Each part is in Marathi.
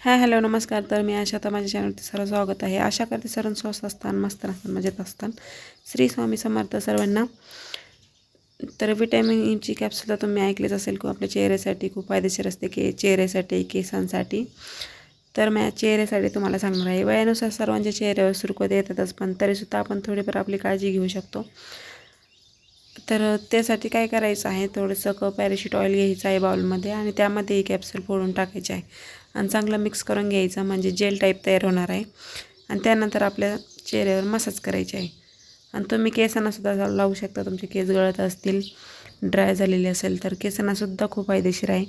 हाय हॅलो नमस्कार. तर मी आशा तर माझ्या चॅनलवरती सर्व स्वागत आहे. आशा करते सर्व स्वस्त असतान मस्त असतान मजेत असतान. श्री स्वामी समर्थ सर्वांना. तर विटॅमिन ईची कॅप्सूल तर तुम्ही ऐकलेच असेल खूप आपल्या चेहऱ्यासाठी खूप फायदेशीर असते के चेहऱ्यासाठी केसांसाठी. तर मी चेहऱ्यासाठी तुम्हाला सांगणार आहे. वयानुसार सर्वांच्या चेहऱ्यावर सुरको येतातच पण तरीसुद्धा आपण थोडीफार आपली काळजी घेऊ शकतो. तर त्यासाठी काय करायचं आहे? थोडंसं क पॅराशूट ऑइल घ्यायचं आहे बाउलमध्ये आणि त्यामध्ये ही कॅप्सूल फोडून टाकायचे आहे. आणि चांगलं मिक्स करून घ्यायचं म्हणजे जेल टाईप तयार होणार आहे. आणि त्यानंतर आपल्या चेहऱ्यावर मसाज करायचे आहे. आणि तुम्ही केसांनासुद्धा लावू शकता. तुमचे केस गळत असतील ड्राय झालेले असेल तर केसांनासुद्धा खूप फायदेशीर आहे.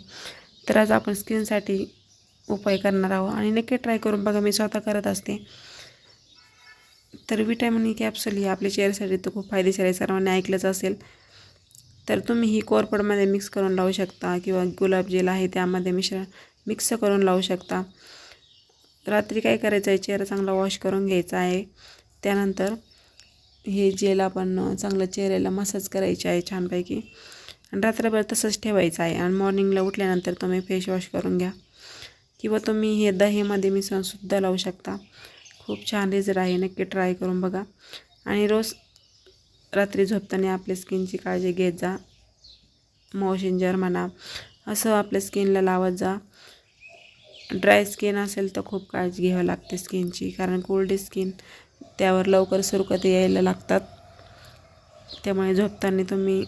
तर आज आपण स्किनसाठी उपाय करणार आहोत. आणि नक्की ट्राय करून बघा. मी स्वतः करत असते. तर विटॅमिन ई e कॅप्सूल ही आपल्या चेहऱ्यासाठी तर खूप फायदेशीर आहे. सर्वांनी ऐकलंच असेल. तर तुम्ही ही कोरपडमध्ये मिक्स करून लावू शकता किंवा गुलाब जेल आहे त्यामध्ये मिश्रण मिक्स करून लावू शकता. रात्री काय करायचं आहे? चेहरा चांगला वॉश करून घ्यायचा आहे. त्यानंतर हे जेल आपण चांगलं चेहऱ्याला मसाज करायचे आहे छानपैकी. आणि रात्रभर तसंच ठेवायचं आहे. आणि मॉर्निंगला उठल्यानंतर तुम्ही फेस वॉश करून घ्या. किंवा तुम्ही हे दहीमध्ये मिसळूनसुद्धा लावू शकता. खूप छान रिझल्ट आहे. नक्की ट्राय करून बघा. आणि रोज रात्री झोपताना आपल्या स्किनची काळजी घेत जा. मॉइश्चर म्हणा असं आपल्या स्किनला लावत जा. ड्राय स्किन असेल तर खूप काळजी घ्यावी लागते स्किनची कारण कोल्ड स्किन त्यावर लवकर सुरकत यायला लागतात. त्यामुळे झोपताना तुम्ही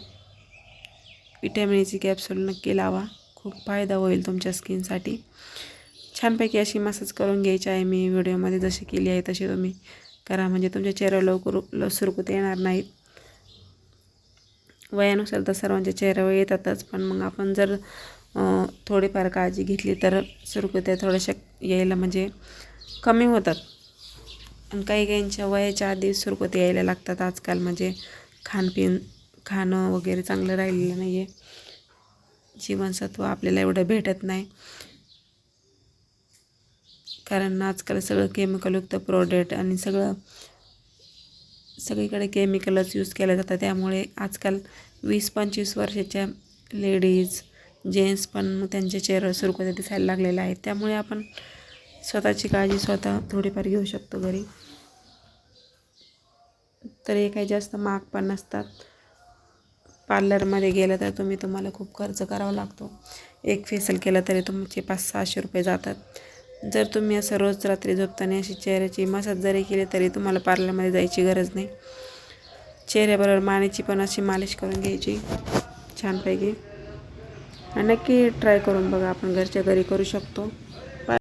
विटॅमिनची कॅप्सूल नक्की लावा. खूप फायदा होईल तुमच्या स्किनसाठी छानपैकी अशी मसाज करून घ्यायची आहे मी व्हिडिओमध्ये जशी केली आहे तशी तुम्ही करा. म्हणजे तुमच्या चेहऱ्यावर लवकर लव सुरकुत येणार नाहीत वयानुसार तर सर्वांच्या चेहऱ्यावर येतातच पण मग आपण जर थोडीफार काळजी घेतली तर सुरकुत्या थोड्याशा यायला म्हणजे कमी होतात. आणि काही काहींच्या वयाच्या आधी सुरकुत्या यायला लागतात. आजकाल म्हणजे खाणपिन खाणं वगैरे चांगलं राहिलेलं नाही आहे जीवनसत्व आपल्याला एवढं भेटत नाही. कारण आजकाल सगळं केमिकलयुक्त प्रोडक्ट आणि सगळं सगळीकडे केमिकलच यूज केल्या जातात. त्यामुळे आजकाल वीस पंचवीस वर्षाच्या लेडीज जेंट्स पण त्यांच्या चेहऱ्यावर सुरकुत्या दिसायला लागलेले आहेत. त्यामुळे आपण स्वतःची काळजी स्वतः थोडीफार घेऊ शकतो घरी. तर हे काही जास्त महाग पण नसतात. पार्लरमध्ये गेलं तर तुम्ही तुम्हाला खूप खर्च करावा लागतो. एक फेसल केलं तरी तुमचे पाच सहाशे रुपये जातात. जर तुम्ही असं रोज रात्री झोपताना अशी चेहऱ्याची मसाज जरी केली तरी तुम्हाला पार्लरमध्ये जायची गरज नाही. चेहऱ्याबरोबर मानेची पण अशी मालिश करून घ्यायची छानपैकी. आणि नक्की ट्राय करून बघा आपण घरच्या घरी करू शकतो.